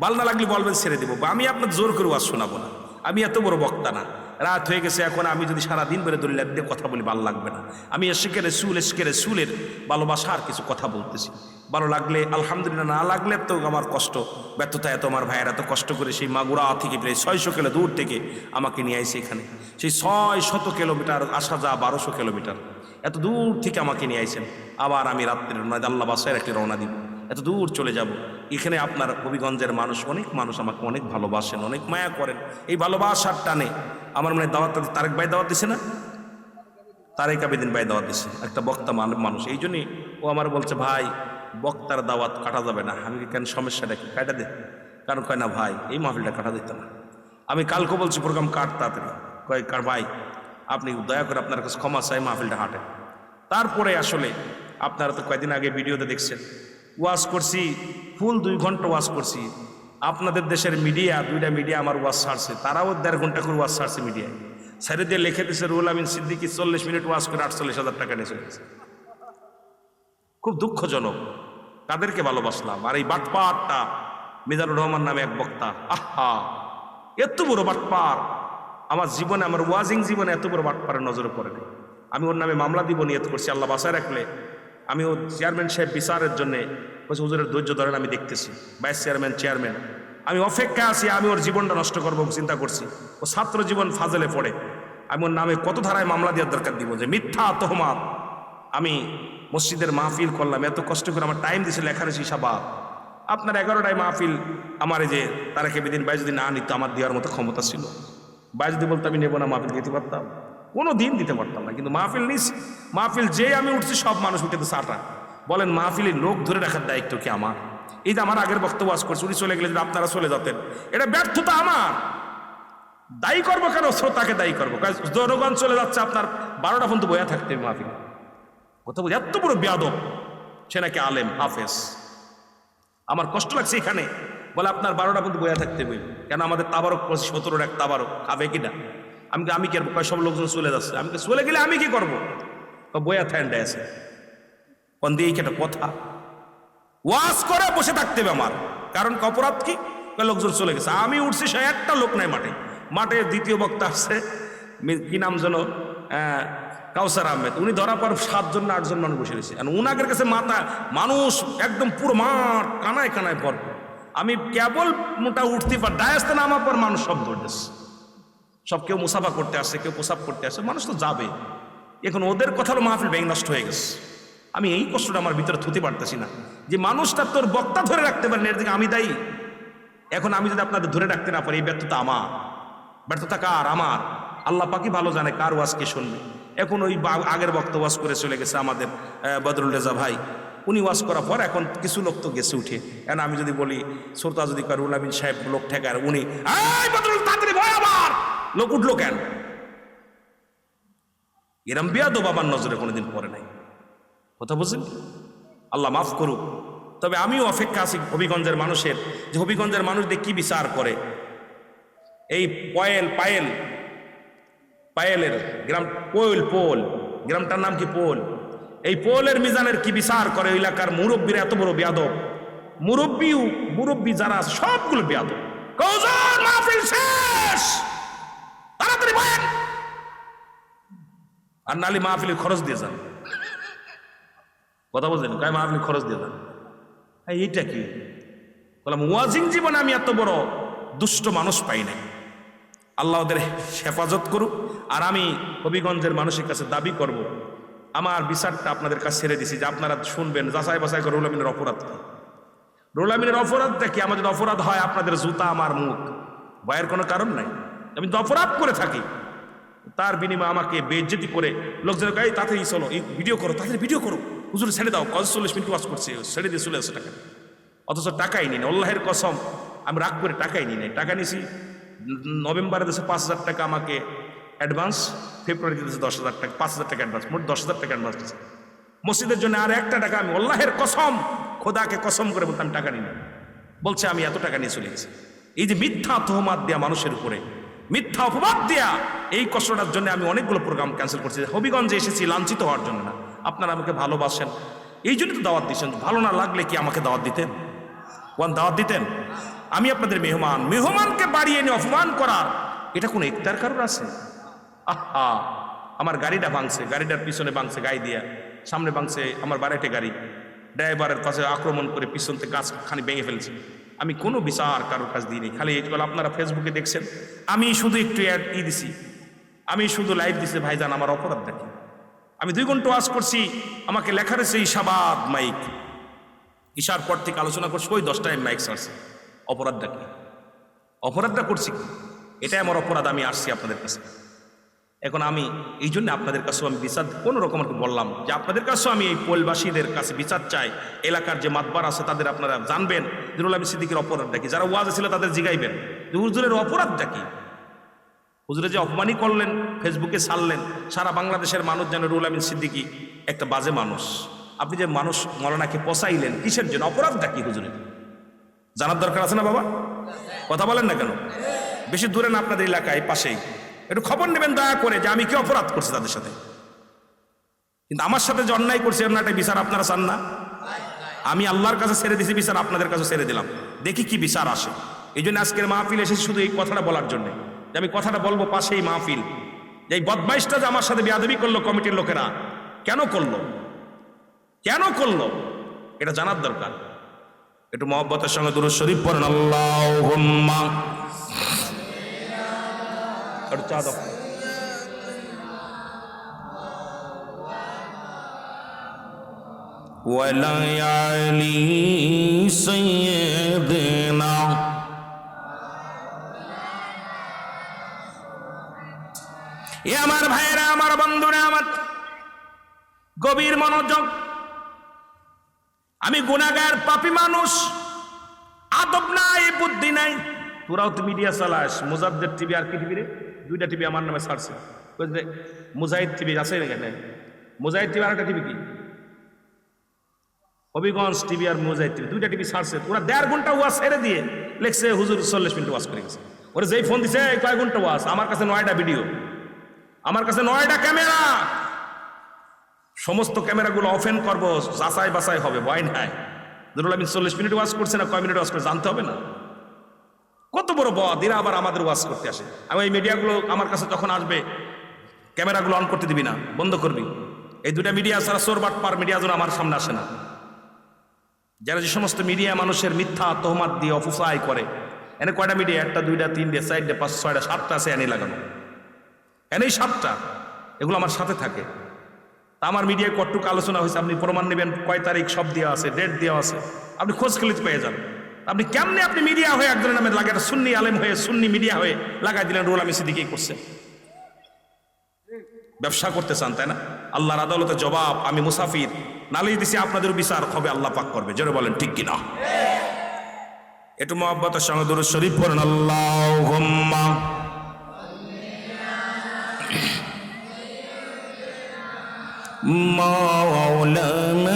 ভালো না লাগলে বলবেন, ছেড়ে দেবো। বা আমি আপনার জোর করে ওয়াজ শোনাবো না। আমি এত বড় বক্তা না। রাত হয়ে গেছে এখন, আমি যদি সারা দিন বেড়ে দলিল দিয়ে কথা বলি ভালো লাগবে না। আমি এসেকে রসুল এসকে রসুলের ভালোবাসার কিছু কথা বলতেছি। ভালো লাগলে, আলহামদুলিল্লাহ, না লাগলে তো আমার কষ্ট। ব্যর্থতা এত আমার ভাইয়ের এত কষ্ট করে সেই মাগুরা থেকে প্রায় ছয়শো কিলো দূর থেকে আমাকে নিয়ে আসে এখানে। সেই ছয় শত কিলোমিটার, আসা যা বারোশো কিলোমিটার। এত দূর থেকে আমাকে নিয়ে আইছেন। আবার আমি রাত্রে রওনা, আল্লাহ বাসায় একটি রওনা দিব। এত দূর চলে যাব। এখানে আপনার হবিগঞ্জের মানুষ, অনেক মানুষ আমাকে অনেক ভালোবাসেন, অনেক মায়া করেন। এই ভালোবাসার টানে আমার মনে দাওয়াত তারেক ভাই দাওয়াত দিছে না? তারেক আবেদিন ভাই দাওয়াত দিছে। একটা বক্তা মান- মানুষ। এই জন্যই ও আমার বলছে, ভাই, বক্তার দাওয়াত কাটা যাবে না। আমি কেন সমস্যাটা কি? কাটা দে। কারণ কয়, না ভাই, এই মাহফিলটা কাটা দিত না। আমি কালকে বলছি, প্রোগ্রাম কাট তাড়াতাড়ি। কয়, কার ভাই, আপনি দয়া করে আপনার কাছে ক্ষমা চাই, মাহফিলটা হাঁটে তারপরে আসলে আপনারা তো কয়েকদিন আগে ভিডিওতে দেখছেন ওয়াজ করছি, ফুল দুই ঘণ্টা ওয়াজ করছি। আপনাদের দেশের মিডিয়া, দুইটা মিডিয়া আমার ওয়াজ ছাড়ছে। তারাও দেড় ঘণ্টা করে ওয়াজ ছাড়ছে মিডিয়ায়। স্যারে দিয়ে লিখে দিয়েছে রুল আমিন সিদ্দিকি চল্লিশ মিনিট ওয়াজ করে আটচল্লিশ হাজার টাকা নিয়ে চলে গেছে। খুব দুঃখজনক। তাদেরকে ভালোবাসলাম। আর এই বাটপারটা, মিজানুর রহমান নামে এক বক্তা। আহা! এত বড় বাটপার! আমার জীবনে, আমার ওয়াজিং জীবনে এত বড় বাটপারের নজরে পড়ে নেই। আমি ওর নামে মামলা দিব, নিয়ত করছি, আল্লাহ বাসায় রাখলে। আমি ও চেয়ারম্যান সাহেব বিচারের জন্য বলছি, হুজুরের ধৈর্য ধরেন, আমি দেখতেছি। ভাইস চেয়ারম্যান চেয়ারম্যান আমি অপেক্ষা আছি, আমি ওর জীবনটা নষ্ট করব চিন্তা করছি। ও ছাত্র জীবন ফাজলে পড়ে। আমি ওর নামে কত ধারায় মামলা দেওয়ার দরকার দিব যে, মিথ্যা তোহমাত, আমি মসজিদের মাহফিল করলাম, এত কষ্ট করে আমার টাইম দিয়েছিল এখানে হিসাবাদ আপনার এগারোটায় মাহফিল, আমার যে তারাকে বেদিন বাই যদি না নিত, আমার দেওয়ার মতো ক্ষমতা ছিল। যদি বলতো, আমি নেব না, মাহফিল দিতে পারতাম। কোনো দিন দিতে পারতাম না, কিন্তু মাহফিল নিস মাহফিল যে আমি উঠছি, সব মানুষ উঠে তো সাটা বলেন মাহফিলের লোক ধরে রাখার দায়িত্ব কি আমার? এই যে আমার আগের বক্তব্য আজ করছি, উনি চলে গেলে আপনারা চলে যেতেন। এটা ব্যর্থতা আমার। দায়ী করব কেন? শ্রোতাকে দায়ী করব। জনগণ চলে যাচ্ছে, আপনার বারোটা পর্যন্ত বয়া থাকতে মাহফিল। কথা বলি এত বড় বেয়াদব। সে নাকি আলেম, হাফেজ। আমার কষ্ট লাগছে এখানে। বলে, আপনার বারোটা পর্যন্ত বয়া থাকতে বই কেন আমাদের তাবারক পড়ছি সতেরোর এক তাবারক? খাবে কিনা আমি আমি কি সব লোকজন চলে যাচ্ছে। আমি চলে গেলে আমি কি করব? বয়া থ্যান্ডে আছে। কোন দিয়ে একটা কথা। ওয়াজ করে বসে থাকতে হবে আমার। কারণ অপরাধ কি? লোকজন চলে গেছে। আমি উঠছি, সে একটা লোক নাই মাঠে। মাঠে দ্বিতীয় বক্তা আসছে কি নাম যেন? কাউসার আহমেদ। উনি ধরা পর সাতজন না আটজন মানুষ বসে রয়েছে। উনাকের কাছে মাথা, মানুষ একদম পুরো মাঠ, কানায় কানায় ভরপুর। আমি কেবল মোটা উঠতে পার, ডায়াস্তে নামার পর মানুষ সব ধরতেছে। সব কেউ মুসাফা করতে আসে, কেউ প্রসাব করতে আসে। মানুষ তো যাবে। এখন ওদের কথা মাহফিল ব্যাং নষ্ট হয়ে গেছে। আমি এই কষ্টটা আমার ভিতরে থুতে পারতেছি না। যে মানুষটা তোর বক্তা ধরে রাখতে পারেন, এর দিকে আমি দায়ী। এখন আমি যদি আপনাদের ধরে রাখতে না পারি, এই ব্যর্থতা আমার। ব্যর্থতা কার? আমার। আল্লাহ পাকি ভালো জানে কার ওয়াজ কে শুনবে। এখন ওই আগের বক্তা ওয়াজ করে চলে গেছে আমাদের বদরুল রেজা ভাই। উনি ওয়াজ করার পর এখন কিছু লোক তো গেছে উঠে। এখন আমি যদি বলি, শ্রোতা যদি কয় রুল আমিন সাহেব লোক ঠেকার, উনি, "এই বদরুল, তাড়াতাড়ি ভয় আমার! লোক উঠল কেন? এরম বিয়াদ বাবার নজরে কোনোদিন পরে নাই। কথা বুঝলেন আল্লাহ মাফ করুক। তবে আমিও অপেক্ষা আছি হবিগঞ্জের মানুষের, যে হবিগঞ্জের মানুষদের কি বিচার করে। এই পয়েল, পায়েল, পায়েলের গ্রাম পোল পোল, গ্রামটার নাম কি পোল? এই পোলের মিজানের কি বিচার করে এলাকার মুরব্বীর এত বড় বেয়াদব? মুরব্বী মুরব্বী যারা সবগুলো বেয়াদব। শেষ! তাড়াতাড়ি আর নালি মাহফিলের খরচ দিয়ে যান। কথা বলছেন? কয় আপনি খরচ দিয়ে যান হ্যাঁ এইটা কি? বললাম ওয়াজিং জীবনে আমি এত বড় দুষ্ট মানুষ পাই নাই। আল্লাহ ওদের হেফাজত করুক আর আমি হবিগঞ্জের মানুষের কাছে দাবি করব। আমার বিচারটা আপনাদের কাছে ছেড়ে দিছি যে আপনারা শুনবেন, যাচাই বাছাই করে রুলামিনের অপরাধ কি? রুলামিনের অপরাধটা কি? আমাদের অপরাধ হয়, আপনাদের জুতা, আমার মুখ। ভয়ের কোনো কারণ নাই। আমি তো অপরাধ করে থাকি, তার বিনিময়ে আমাকে বেজ্জতি করে লোকজন এই, তাড়াতাড়ি চলো, এই ভিডিও করো, তাড়াতাড়ি ভিডিও করো। হুজুর ছেড়ে দাও কত চল্লিশ মিনিট ওয়াশ করছে, ছেড়ে দিয়ে চলে আসে টাকা। অথচ টাকাই নিই না আল্লাহের কসম, আমি রাগ করে টাকাই নিই নাই। টাকা নিছি নভেম্বরে দেশে পাঁচ হাজার টাকা আমাকে অ্যাডভান্স ফেব্রুয়ারিতে দিয়েছে দশ হাজার টাকা, পাঁচ হাজার টাকা অ্যাডভান্স মোট দশ হাজার টাকা অ্যাডভান্স দিয়েছে মসজিদের জন্য আর একটা টাকা আমি আল্লাহের কসম, খোদাকে কসম করে বলতাম টাকা নিই না বলছে, আমি এত টাকা নিয়ে চলে গেছি। এই যে মিথ্যা তহমাত দেয়া মানুষের উপরে, মিথ্যা অপবাদ দেয়া, এই কষ্টটার জন্য আমি অনেকগুলো প্রোগ্রাম ক্যান্সেল করছি। হবিগঞ্জে এসেছি, লাঞ্ছিত হওয়ার জন্য না। আপনারা আমাকে ভালোবাসেন। এই জন্য তো দাওয়াত দিচ্ছেন ভালো না লাগলে কি আমাকে দাওয়াত দিতেন? ওয়ান, দাওয়াত দিতেন? আমি আপনাদের মেহমান। মেহমানকে বাড়িয়ে এনে অপমান করার, এটা কোনো একটার কারণ আছে? আহা, আমার গাড়িটা ভাঙছে, গাড়িটার পিছনে ভাঙছে গায়ে দিয়া। সামনে ভাঙছে আমার বাড়িতে গাড়ি। ড্রাইভারের কাছে আক্রমণ করে পিছন থেকে গাছ খানি ভেঙে ফেলছে। আমি কোনো বিচার কারোর কাছে দিইনি। খালি এইগুলো আপনারা ফেসবুকে দেখছেন। আমি শুধু একটু অ্যাড ই দিছি। আমি শুধু লাইভ দিছি, ভাইজান, আমার অপরাধ দেখি আমি দুই ঘণ্টা ওয়াজ করছি, আমাকে লেখা রয়েছে ইশাবাদ মাইক। ঈশার পর থেকে আলোচনা করছি, ওই দশটায় মাইক ছাড়ছে। অপরাধটা কি? অপরাধটা করছি কি? এটাই আমার অপরাধ, আমি আসছি আপনাদের কাছে। এখন আমি এই জন্য আপনাদের কাছেও আমি বিচার, কোনো রকম বললাম যে আপনাদের কাছেও আমি এই পোলবাসীদের কাছে বিচার চাই। এলাকার যে মাতবার আছে, তাদের আপনারা জানবেন। দিনুল আবি সিদ্দিকের অপরাধটা কি? যারা ওয়াজ ছিল তাদের জিগাইবেন। যে হুজুরের অপরাধটা কি? হুজুরে যে অপমানই করলেন, ফেসবুকে সারলেন সারা বাংলাদেশের মানুষ যেন রুল আমিন সিদ্দিকি একটা বাজে মানুষ। আপনি যে মানুষ মরনাকে পচাইলেন কিসের জন্য? অপরাধটা কি হুজুরের? জানার দরকার আছে না বাবা? কথা বলেন না কেন? বেশি দূরে না আপনাদের এলাকায়, পাশেই। একটু খবর নেবেন, দয়া করে যে আমি কি অপরাধ করছি তাদের সাথে। কিন্তু আমার সাথে যে অন্যায় করছে অন্যায়টা বিচার আপনারা চান না? আমি আল্লাহর কাছে ছেড়ে দিছি, বিচার আপনাদের কাছে ছেড়ে দিলাম। দেখি কি বিচার আসে। এই জন্য আজকের মাহফিল এসেছি শুধু এই কথাটা বলার জন্য। যে আমি কথাটা বলবো পাশেই মাহফিল যে এই বদমাইশটা যে আমার সাথে বেয়াদবি করলো কমিটির লোকেরা কেন করলো কেন করলো এটা জানার দরকার একটু মহব্বতের সঙ্গে দুরুদ শরীফ পড়েন আল্লাহ একটু চা দাও وليالي سيدنا এ আমার ভাইয়েরা, আমার বন্ধুরা, আমার গভীর মনোযোগ। আমি গুণাগার, পাপী মানুষ, আদব নাই, বুদ্ধি নাই। তোরাও তো মিডিয়া চালাস মুজাদ্দের টিভি আর কি টিভি রে? দুইটা টিভি আমার নামে ছাড়ছে। মুজাহিদ টিভি আছে না এখানে মুজাহিদ টিভি আর একটা টিভি কি? হবিগঞ্জ টিভি আর মুজাহিদ টিভি দুইটা টিভি ছাড়ছে। ওরা দেড় ঘণ্টা ওয়াজ ছেড়ে দিয়ে লেখছে, হুজুর চল্লিশ মিনিট ওয়াজ করে গেছে। ওরা যেই ফোন দিছে, কয় ঘণ্টা ওয়াজ? আমার কাছে নয়টা ভিডিও আমার কাছে নয়টা ক্যামেরা। সমস্ত ক্যামেরাগুলো অফেন করব, যাচাই বাছাই হবে, ভয় নাই। দুরুল আমিন চল্লিশ মিনিট ওয়াশ করছে না, কয় মিনিট ওয়াশ করে জানতে হবে না। কত বড় বদ, এরা আবার আমাদের ওয়াশ করতে আসে। আমি এই মিডিয়াগুলো আমার কাছে যখন আসবে, ক্যামেরাগুলো অন করতে দিবি না, বন্ধ করবি। এই দুটা মিডিয়া ছাড়া সোর বাটপার মিডিয়া যেন আমার সামনে আসে না। যারা যে সমস্ত মিডিয়া মানুষের মিথ্যা তহমাত দিয়ে অপচয় করে, এনে কয়টা মিডিয়া? একটা, দুইটা, তিনটে, চারটে, পাঁচ, ছয়টা, সাতটা আছে, এনে লাগানো এনেই সাতটা এগুলো আমার সাথে থাকে। তা আমার মিডিয়ায় কটটুক আলোচনা হয়েছে আপনি প্রমাণ নেবেন কয় তারিখ সব দেওয়া আছে ডেট দেওয়া আছে। আপনি খোঁজ খেলিতে পেয়ে যান। আপনি কেমনে আপনি মিডিয়া হয়ে একজনের নামে লাগে একটা সুন্নি আলেম হয়ে সুন্নি মিডিয়া হয়ে লাগাই দিলেন রোল আমি সিদ্দিকেই করছে? ব্যবসা করতে চান তাই না? আল্লাহর আদালতে জবাব আমি মুসাফির। নালিশ দিছি আপনাদের বিচার হবে আল্লাহ পাক করবে। জোরে বলেন ঠিক কিনা? একটু মহব্বতের সঙ্গে শরীফ পড়েন আল্লাহুম্মা। مولانا